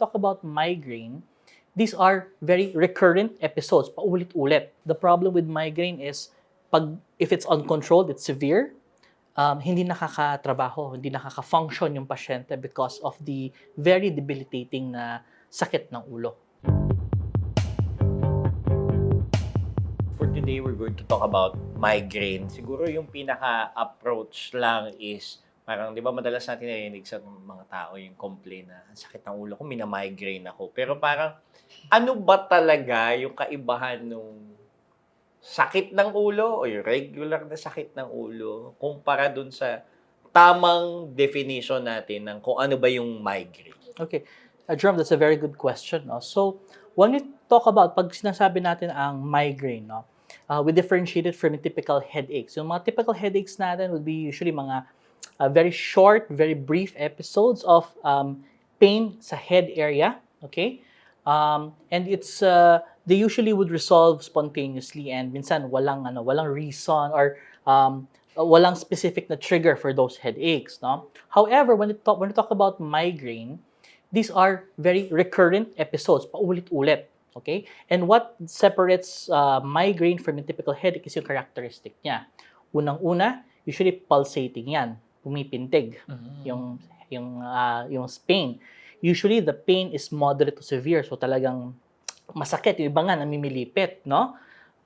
talk about migraine, these are very recurrent episodes, paulit-ulit. The problem with migraine is pag if it's uncontrolled, it's severe, um, hindi nakakatrabaho, hindi nakaka-function yung pasyente because of the very debilitating na sakit ng ulo. For today, we're going to talk about migraine. Siguro yung pinaka-approach lang is, parang, di ba madalas natin narinig sa mga tao yung complain na, "Ang sakit ng ulo ko, mina-migraine ako. Pero parang, ano ba talaga yung kaibahan nung sakit ng ulo o yung regular na sakit ng ulo kumpara dun sa tamang definition natin ng kung ano ba yung migraine? Okay. Uh, Jerome, that's a very good question. No? So, when we talk about, pag sinasabi natin ang migraine, no? uh, we differentiate it from typical headaches. Yung mga typical headaches natin would be usually mga uh, very short, very brief episodes of um, pain sa head area. Okay? Um, and it's, uh, they usually would resolve spontaneously and minsan walang, ano, walang reason or um, walang specific na trigger for those headaches. No? However, when, it talk, when we talk about migraine, these are very recurrent episodes, paulit-ulit. Okay? And what separates uh, migraine from a typical headache is yung characteristic niya. Unang-una, usually pulsating yan, pumipintig yung yung ah, yung pain. Usually the pain is moderate to severe, so talagang masakit, yung iba nga namimilipit, no?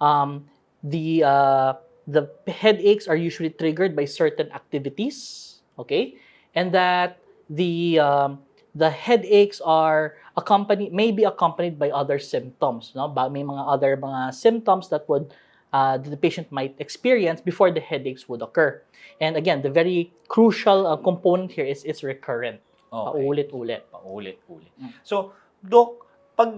Um, the uh, the headaches are usually triggered by certain activities, okay? And that the um, the headaches are accompanied may be accompanied by other symptoms, no? Ba may mga other mga symptoms that would uh, that the patient might experience before the headaches would occur. And again, the very crucial uh, component here is it's recurrent. Paulit-ulit. Paulit-ulit. Mm. So, Dok, pag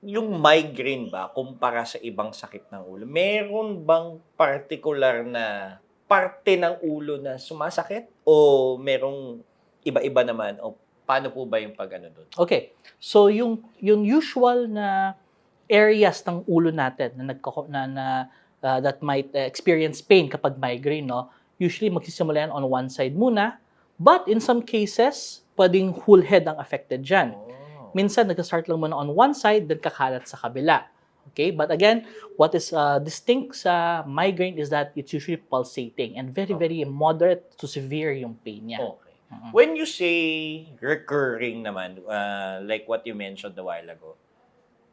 yung migraine ba, kumpara sa ibang sakit ng ulo, meron bang particular na parte ng ulo na sumasakit? O merong iba-iba naman? O paano po ba yung pag ano doon? Okay. So yung yung usual na areas ng ulo natin na nagko na, na uh, that might uh, experience pain kapag migraine, no? Usually magsisimula yan on one side muna, but in some cases, pwedeng whole head ang affected diyan. Oh. Minsan nagka-start lang muna on one side, then kakalat sa kabila. Okay? But again, what is uh, distinct sa migraine is that it's usually pulsating and very, very moderate to severe yung pain niya. Okay. When you say recurring naman, uh, like what you mentioned a while ago,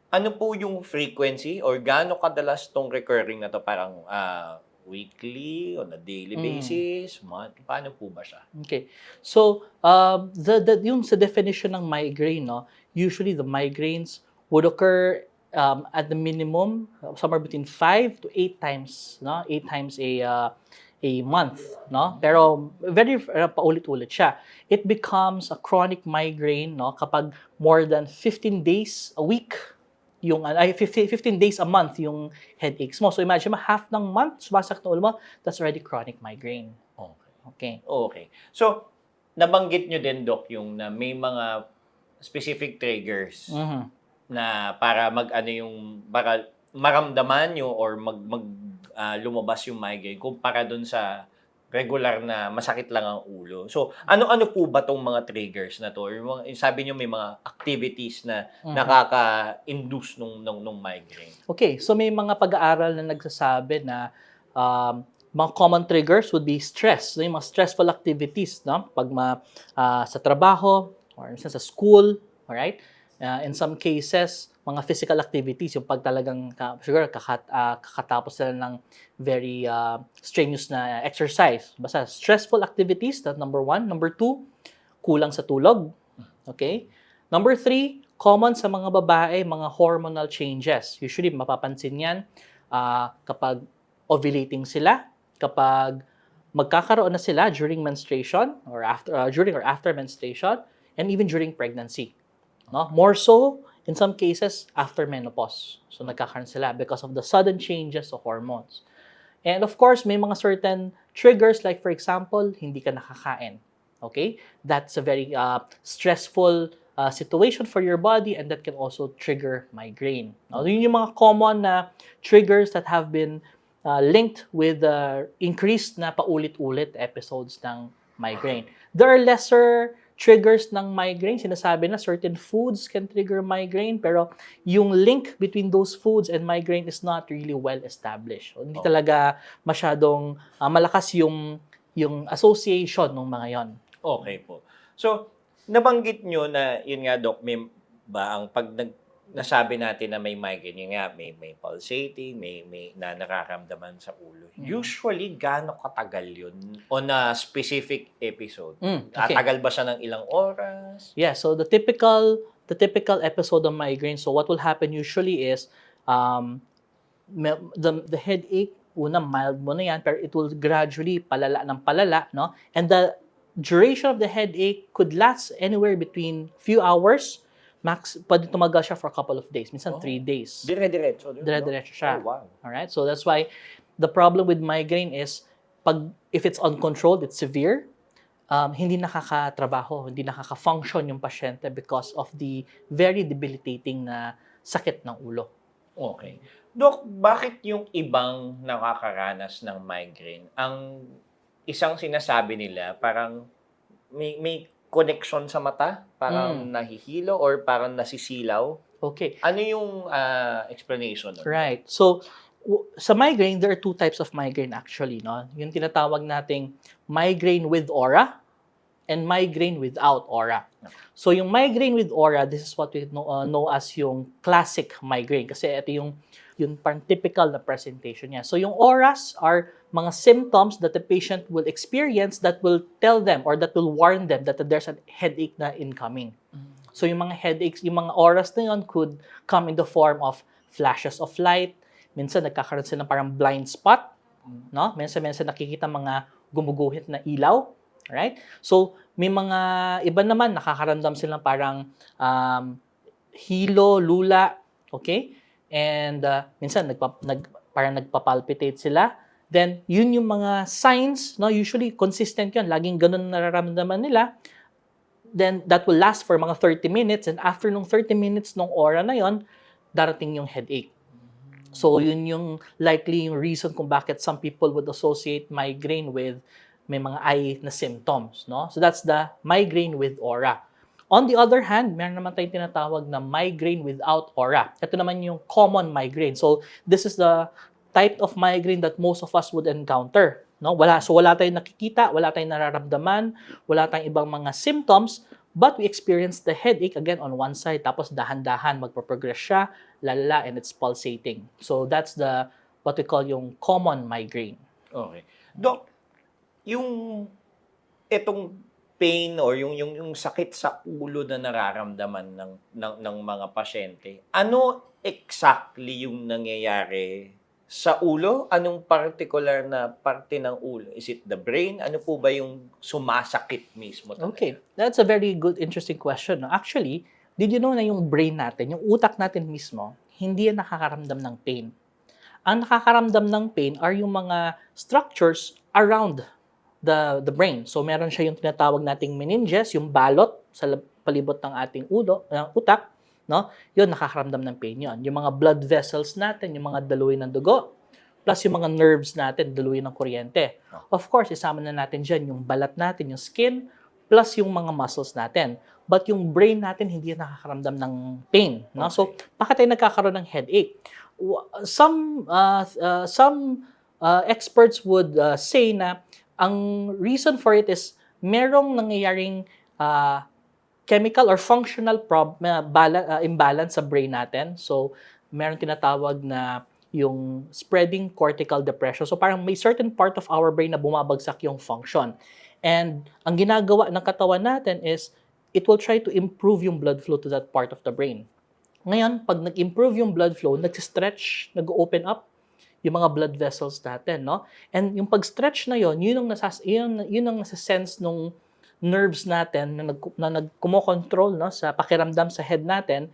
ano po yung frequency or gaano kadalas tong recurring na to? Parang ah, weekly, on a daily Mm. basis, month? Paano po ba siya? Okay. So, um, the, the, yung sa definition ng migraine, no, usually the migraines would occur um, at the minimum uh, somewhere between 5 to 8 times, no? 8 times a uh, a month, no? Pero very uh, paulit-ulit siya. It becomes a chronic migraine, no, kapag more than 15 days a week yung ano, ay 15, 15 days a month yung headaches mo. So imagine mo half ng month sumasakit ng ulo mo, that's already chronic migraine. Okay. Okay. Okay. So, nabanggit nyo din, Doc, yung na may mga specific triggers Mhm. na para mag ano yung para maramdaman nyo or mag, mag ah, lumabas yung migraine kumpara dun sa regular na masakit lang ang ulo. So, ano-ano po ba tong mga triggers na to? Or yung mga, yung sabi nyo may mga activities na Mhm. nakaka-induce nung, nung, nung migraine. Okay, so may mga pag-aaral na nagsasabi na um, mga common triggers would be stress, no? yung mga stressful activities, no? Pag ma, ah, sa trabaho or sa school, alright? Uh, in some cases, mga physical activities, yung pag talagang, ka, siguro kakat, ah, kakatapos sila ng very ah, strenuous na exercise. Basta stressful activities, that number one. Number two, kulang sa tulog. Okay? Number three, common sa mga babae, mga hormonal changes. Usually, mapapansin yan ah, kapag ovulating sila, kapag magkakaroon na sila during menstruation or after uh, during or after menstruation and even during pregnancy. No? More so in some cases after menopause. So nagkakaroon sila because of the sudden changes of hormones. And of course, may mga certain triggers like for example, hindi ka nakakain. Okay? That's a very uh, stressful uh, situation for your body and that can also trigger migraine. Now, yun yung mga common na triggers that have been uh, linked with the increased na paulit-ulit episodes ng migraine. There are lesser triggers ng migraine. Sinasabi na certain foods can trigger migraine, pero yung link between those foods and migraine is not really well established. So, hindi Oh. talaga masyadong ah, malakas yung yung association ng mga yon. Okay po. So, nabanggit nyo na, yun nga, Doc, may ba ang pag nag, nasabi natin na may migraine, yun nga, may, may pulsating, may, may na nararamdaman sa ulo. Mm. Usually, gaano katagal yun on a specific episode? Mm, okay. Tatagal ba siya ng ilang oras? Yeah, so the typical the typical episode of migraine. So what will happen usually is um the the headache una mild mo na yan pero it will gradually palala ng palala, no? And the duration of the headache could last anywhere between few hours max pwede tumagal siya for a couple of days, minsan Oh. three days. Dire-diretso. Dire-diretso siya. Oh, wow. Alright? So that's why the problem with migraine is pag if it's uncontrolled, it's severe, um, hindi nakakatrabaho, hindi nakaka-function yung pasyente because of the very debilitating na sakit ng ulo. Okay. Dok, bakit yung ibang nakakaranas ng migraine, ang isang sinasabi nila, parang may, may connection sa mata? Parang Mm. nahihilo or parang nasisilaw? Okay. Ano yung ah, explanation nun? Right. So, sa migraine, there are two types of migraine actually. No? Yung tinatawag nating migraine with aura and migraine without aura. So, yung migraine with aura, this is what we know, uh, know as yung classic migraine. Kasi ito yung, yung parang typical na presentation niya. So, yung auras are mga symptoms that the patient will experience that will tell them or that will warn them that there's a headache na incoming. So yung mga headaches, yung mga auras na yun could come in the form of flashes of light. Minsan nagkakaroon sila ng parang blind spot, no? Minsan minsan nakikita mga gumuguhit na ilaw, right? So may mga iba naman nakakaramdam sila ng parang um, hilo, lula, okay? And uh, minsan nagpa, nag, parang nagpapalpitate sila. Then, yun yung mga signs, no? Usually, consistent yun. Laging ganun nararamdaman nila then that will last for mga 30 minutes and after nung 30 minutes nung aura na yon darating yung headache. So yun yung likely yung reason kung bakit some people would associate migraine with may mga eye na symptoms, no? So that's the migraine with aura. On the other hand, meron naman tayong tinatawag na migraine without aura. Ito naman yung common migraine. So this is the type of migraine that most of us would encounter. No? Wala, so wala tayong nakikita, wala tayong nararamdaman, wala tayong ibang mga symptoms, but we experience the headache again on one side, tapos dahan-dahan magpo-progress siya, lalala, and it's pulsating. So that's the, what we call yung common migraine. Okay. Dok, yung itong pain or yung yung yung sakit sa ulo na nararamdaman ng ng, ng mga pasyente. Ano exactly yung nangyayari sa ulo? Anong particular na parte ng ulo? Is it the brain? Ano po ba yung sumasakit mismo? talaga? Okay, that's a very good, interesting question. Actually, did you know na yung brain natin, yung utak natin mismo, hindi yan nakakaramdam ng pain. Ang nakakaramdam ng pain are yung mga structures around the the brain. So meron siya yung tinatawag nating meninges, yung balot sa palibot ng ating ulo, ng utak, no? Yun nakakaramdam ng pain yun. Yung mga blood vessels natin, yung mga daluy ng dugo, plus yung mga nerves natin, daluy ng kuryente. Of course, isama na natin dyan yung balat natin, yung skin, plus yung mga muscles natin. But yung brain natin, hindi nakakaramdam ng pain. No? So, bakit tayo nagkakaroon ng headache? Some, uh, uh, some uh, experts would uh, say na ang reason for it is merong nangyayaring uh, chemical or functional prob- uh, bala- uh, imbalance sa brain natin. So, meron tinatawag na yung spreading cortical depression. So, parang may certain part of our brain na bumabagsak yung function. And ang ginagawa ng katawan natin is it will try to improve yung blood flow to that part of the brain. Ngayon, pag nag-improve yung blood flow, nag-stretch, nag-open up yung mga blood vessels natin, no? And yung pag-stretch na yon, yun ang nasas yun, yun ang nasa-sense nung nerves natin na, nag, na nagkumo-control no sa pakiramdam sa head natin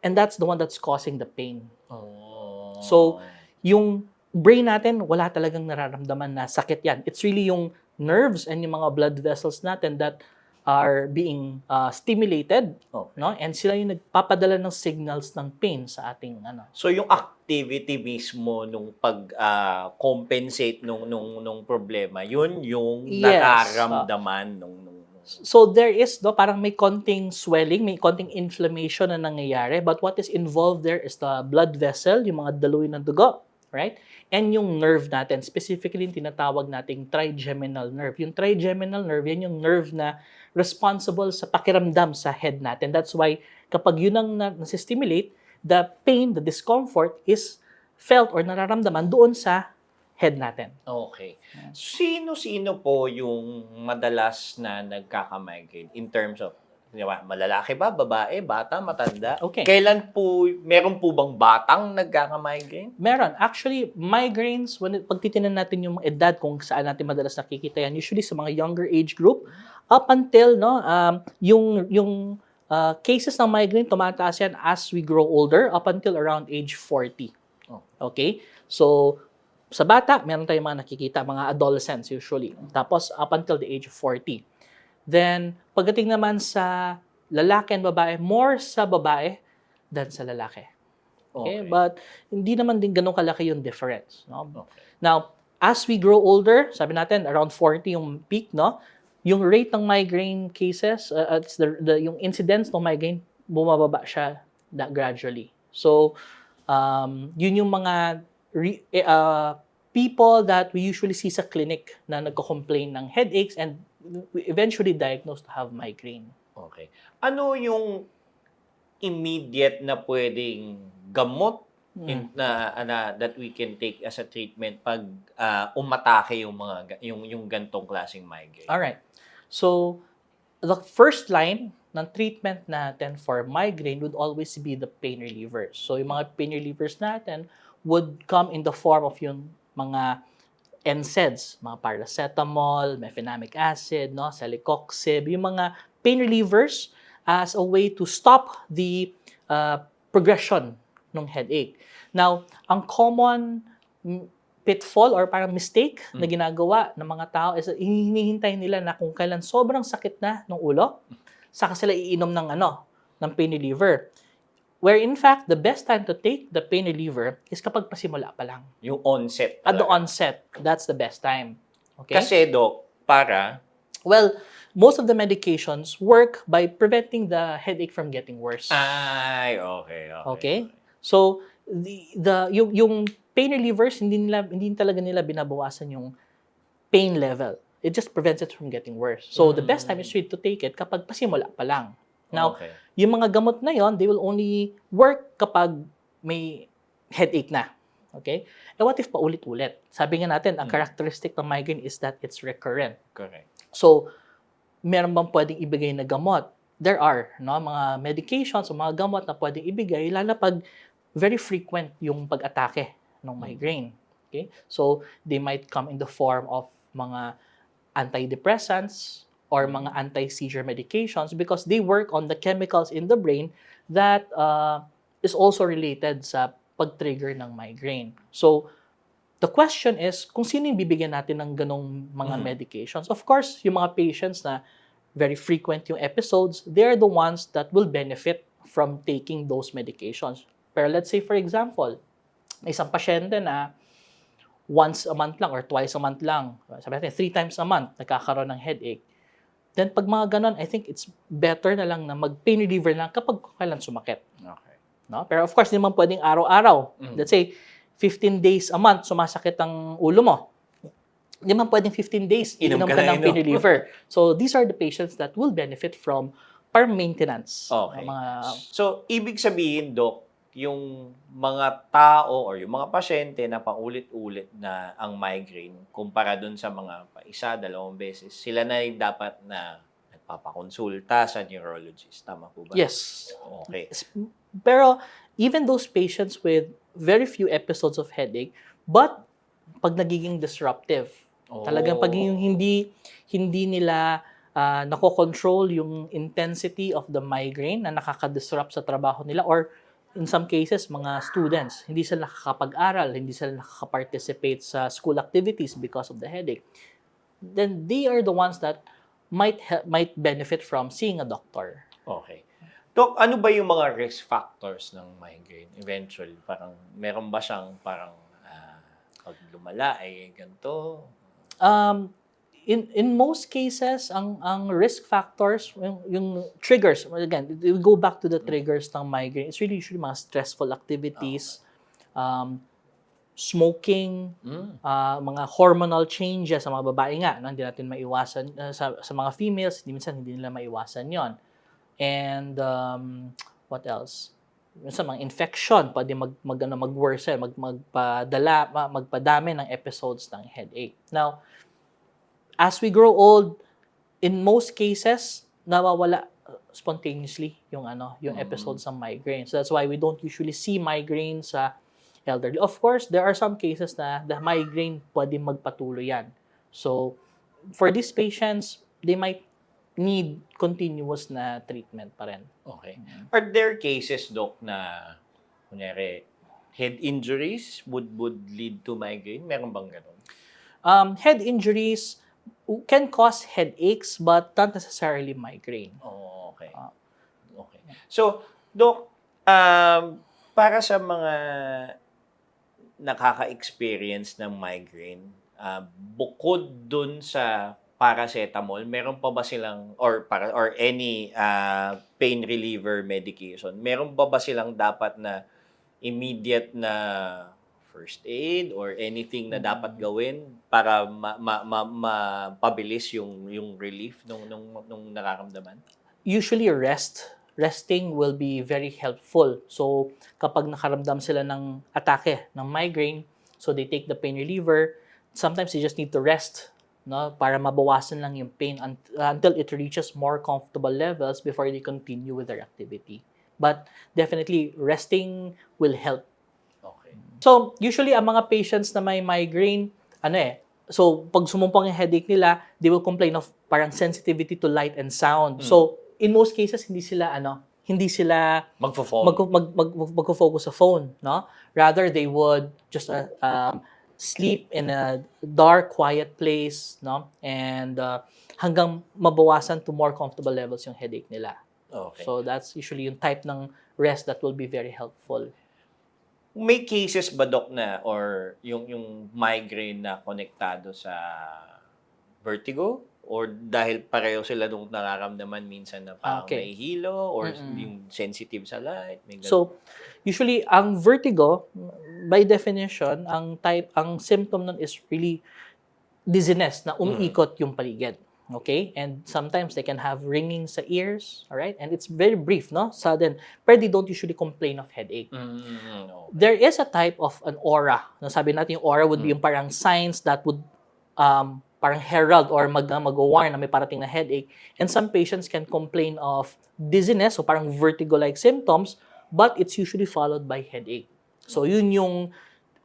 and that's the one that's causing the pain. Oh. So, Yung brain natin wala talagang nararamdaman na sakit yan. It's really yung nerves and yung mga blood vessels natin that are being uh, stimulated, Okay. no? And sila yung nagpapadala ng signals ng pain sa ating ano. So yung activity mismo nung pag ah, compensate nung nung nung problema, yun yung Yes. nararamdaman nung nung nung So there is, no, parang may konting swelling, may konting inflammation na nangyayari. But what is involved there is the blood vessel, yung mga daluyan ng dugo, right? And yung nerve natin, specifically yung tinatawag nating trigeminal nerve. Yung trigeminal nerve, yan yung nerve na responsible sa pakiramdam sa head natin. That's why kapag yun ang na- nasi-stimulate, the pain, the discomfort is felt or nararamdaman doon sa head natin. Okay. Sino-sino po yung madalas na nagkaka-migraine in terms of, malalaki ba, babae, bata, matanda? Okay. Kailan po, meron po bang batang nagkaka-migraine? Meron. Actually, migraines, when, pag titinan natin yung edad kung saan natin madalas nakikita yan, usually sa mga younger age group, up until, no, um, yung, yung uh, cases ng migraine, tumataas yan as we grow older, up until around age 40. Oh. Okay? So, sa bata, meron tayong mga nakikita, mga adolescents usually. Tapos, up until the age of 40. Then, pagdating naman sa lalaki and babae, more sa babae than sa lalaki. Okay? But hindi naman din ganun kalaki yung difference. No? Okay. Now, as we grow older, sabi natin around 40 yung peak, no? Yung rate ng migraine cases, uh, it's the, the yung incidence ng migraine bumababa siya da, gradually. So, um, yun yung mga re, eh, uh, people that we usually see sa clinic na nagko-complain ng headaches and eventually diagnosed to have migraine. Okay. Ano yung immediate na pwedeng gamot Hmm. in, na, na that we can take as a treatment pag ah, umatake yung mga ga- yung yung gantong klaseng migraine? All right. So, the first line ng treatment natin for migraine would always be the pain relievers. So, yung mga pain relievers natin would come in the form of yung mga NSAIDs, mga paracetamol, mefenamic acid, no, celecoxib, yung mga pain relievers as a way to stop the uh, progression ng headache. Now, ang common mm, pitfall or parang mistake na ginagawa ng mga tao is hinihintay nila na kung kailan sobrang sakit na ng ulo, saka sila iinom ng ano, ng pain reliever. Where in fact, the best time to take the pain reliever is kapag pasimula pa lang. Yung onset. At the talaga. onset, that's the best time. Okay? Kasi, Dok, para well, most of the medications work by preventing the headache from getting worse. Ay, okay, okay. Okay? So, the, the yung, yung pain relievers, hindi, nila, hindi talaga nila binabawasan yung pain level. It just prevents it from getting worse. So, the best time is really to take it kapag pasimula pa lang. Now, okay. Yung mga gamot na yon, they will only work kapag may headache na. Okay? And what if paulit-ulit? Sabi nga natin, ang Mm. characteristic ng migraine is that it's recurrent. correct. So, meron bang pwedeng ibigay na gamot? There are, no? Mga medications o mga gamot na pwedeng ibigay, lalo pag very frequent yung pag-atake ng migraine. Okay? So, they might come in the form of mga antidepressants or mga anti-seizure medications because they work on the chemicals in the brain that uh, is also related sa pag-trigger ng migraine. So, the question is, kung sino yung bibigyan natin ng ganong mga Mhm. medications? Of course, yung mga patients na very frequent yung episodes, they're the ones that will benefit from taking those medications. Pero let's say, for example, may isang pasyente na once a month lang or twice a month lang, sabi natin, three times a month, nagkakaroon ng headache. Then pag mga ganon, I think it's better na lang na mag-pain reliever lang kapag kailan sumakit. Okay. No? Pero of course, hindi man pwedeng araw-araw. Mm. Let's say, 15 days a month sumasakit ang ulo mo. Hindi man pwedeng 15 days Inom inom ka ka ng pain reliever. So, these are the patients that will benefit from par maintenance. Okay. Mga, So, ibig sabihin, Dok, yung mga tao or yung mga pasyente na paulit-ulit na ang migraine, kumpara dun sa mga pa isa, dalawang beses, sila na yung dapat na nagpapakonsulta sa neurologist. Tama po ba? yes. Okay. Pero, even those patients with very few episodes of headache, but pag nagiging disruptive, Talagang pag yung hindi hindi nila uh, nako-control yung intensity of the migraine na nakaka-disrupt sa trabaho nila or in some cases mga students hindi sila nakakapag-aral, hindi sila nakaka-participate sa school activities because of the headache. Then they are the ones that might might benefit from seeing a doctor. Okay. Dok, ano ba yung mga risk factors ng migraine eventually? Parang, meron ba siyang parang ah, pag lumala ay ganito? Um in in most cases ang ang risk factors yung, yung triggers again we go back to the triggers ng migraine. It's really usually mga stressful activities um smoking Mm. ah, mga hormonal changes sa mga babae nga no? hindi natin maiwasan ah, sa sa mga females hindi minsan hindi nila maiwasan yon and um, what else? Sa mga infection pwede mag mag ano, mag-worsen mag magpadala ma- magpadami ng episodes ng headache. Now as we grow old, in most cases, nawawala uh, spontaneously yung ano, yung Mm. episodes ng migraine. So that's why we don't usually see migraine sa elderly. Of course, there are some cases na the migraine pwede magpatuloy yan. So for these patients, they might need continuous na treatment pa rin. Okay. Are there cases, Doc, na, kunyari, head injuries would would lead to migraine? Meron bang ganun? Um, head injuries can cause headaches but not necessarily migraine. Oh, okay. Ah. Okay. So, Doc, um, para sa mga nakaka-experience ng migraine, ah, bukod dun sa paracetamol, meron pa ba silang or para or any ah, pain reliever medication? Meron pa ba silang dapat na immediate na first aid or anything na dapat gawin para ma, ma, ma, mapabilis yung yung relief nung nung nung nararamdaman? usually rest resting will be very helpful. So, kapag nakaramdam sila ng atake, ng migraine, so they take the pain reliever, sometimes they just need to rest no para mabawasan lang yung pain un- until it reaches more comfortable levels before they continue with their activity. But definitely resting will help. So, usually ang mga patients na may migraine, ano eh, so pag sumumpong yung headache nila, they will complain of parang sensitivity to light and sound. Mm. So, in most cases hindi sila ano, hindi sila Magfo-phone. mag mag mag magfo-focus sa phone, no? Rather they would just uh, um, sleep in a dark, quiet place, no? And uh, hanggang mabawasan to more comfortable levels yung headache nila. okay. So that's usually yung type ng rest that will be very helpful. May cases ba, Doc, na or yung, yung migraine na konektado sa vertigo? Or dahil pareho sila nung nararamdaman minsan na parang Okay. nahihilo or Mm-mm. yung sensitive sa light? May ganun. So, usually ang vertigo by definition, ang type ang symptom nun is really dizziness na umiikot yung paligid. Okay? And sometimes they can have ringing sa ears, all right? And it's very brief, no? Sudden. Pero they don't usually complain of headache. Mm, no. There is a type of an aura. No, sabi natin yung aura would be yung parang signs that would um, parang herald or mag, mag-warn na may parating na headache. And some patients can complain of dizziness, so parang vertigo-like symptoms, but it's usually followed by headache. So yun yung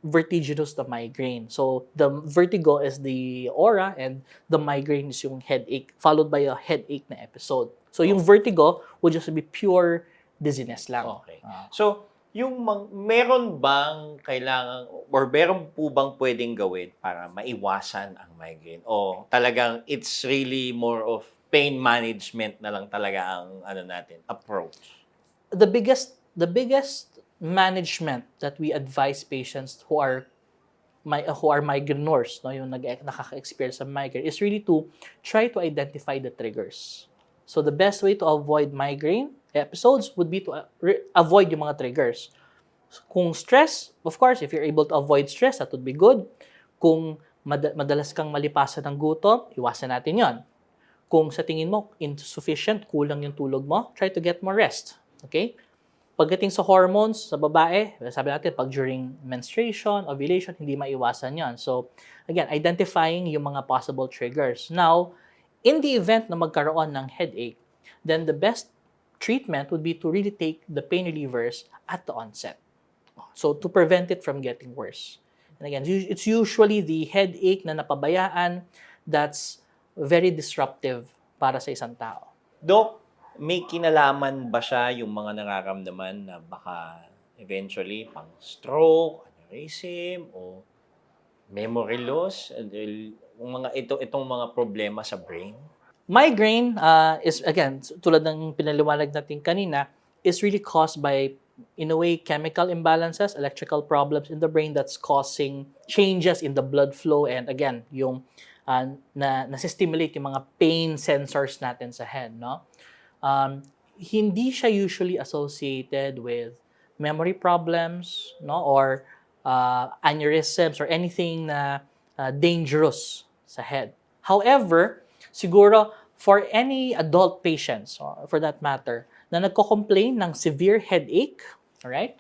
vertiginous the migraine. So the vertigo is the aura and the migraine is yung headache followed by a headache na episode. So yung vertigo would just be pure dizziness lang. Okay. Ah. So, yung mang, meron bang kailangan or meron po bang pwedeng gawin para maiwasan ang migraine? O talagang it's really more of pain management na lang talaga ang ano natin, approach? the biggest the biggest management that we advise patients who are my who are migraineurs no yung nag nakaka-experience ng migraine is really to try to identify the triggers. So the best way to avoid migraine episodes would be to uh, avoid yung mga triggers. Kung stress, of course, if you're able to avoid stress, that would be good. Kung mad- madalas kang malipasan ng gutom, iwasan natin 'yon. Kung sa tingin mo insufficient, kulang yung tulog mo, try to get more rest. Okay? Pagdating sa hormones sa babae, sabi natin pag during menstruation, ovulation, hindi maiwasan 'yon. So, again, identifying yung mga possible triggers. Now, in the event na magkaroon ng headache, then the best treatment would be to really take the pain relievers at the onset. So, to prevent it from getting worse. And again, it's usually the headache na napabayaan that's very disruptive para sa isang tao. Dok, may kinalaman ba siya yung mga nararamdaman na baka eventually pang stroke, aneurysm, o memory loss, and, yung mga ito itong mga problema sa brain? Migraine uh, is, again, tulad ng pinaliwanag natin kanina, is really caused by, in a way, chemical imbalances, electrical problems in the brain that's causing changes in the blood flow and, again, yung uh, na nasi-stimulate yung mga pain sensors natin sa head, no? Um, hindi siya usually associated with memory problems, no? Or uh, aneurysms or anything na uh, dangerous sa head. However, siguro for any adult patients, or for that matter, na nagko-complain ng severe headache, alright?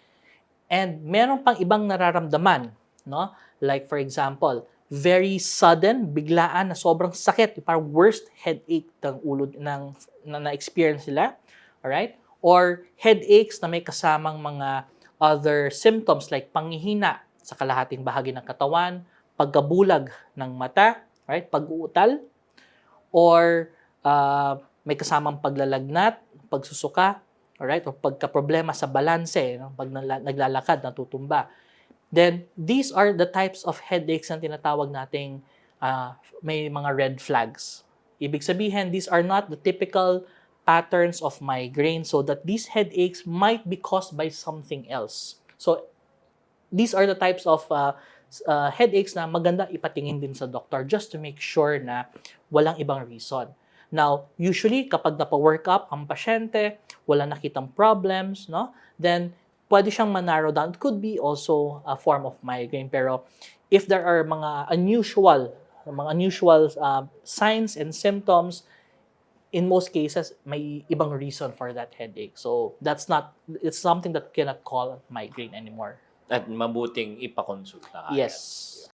And meron pang ibang nararamdaman, no? Like for example, very sudden, biglaan na sobrang sakit, parang worst headache ng ulo ng na, na-experience nila, alright? Or headaches na may kasamang mga other symptoms like panghihina sa kalahating bahagi ng katawan, pagkabulag ng mata, right? Pag-uutal, or uh, may kasamang paglalagnat, pagsusuka, alright? O pagka-problema sa balanse, no? pag naglalakad, natutumba. Then, these are the types of headaches na tinatawag nating uh, may mga red flags. Ibig sabihin, these are not the typical patterns of migraine so that these headaches might be caused by something else. So, these are the types of uh, uh, headaches na maganda ipatingin din sa doktor just to make sure na walang ibang reason. Now, usually kapag napa-work up ang pasyente, wala nakitang problems, no? Then pwede siyang manarrow down. It could be also a form of migraine pero if there are mga unusual mga unusual uh, signs and symptoms, in most cases may ibang reason for that headache. So that's not it's something that cannot call migraine anymore. At mabuting ipakonsulta. Yes.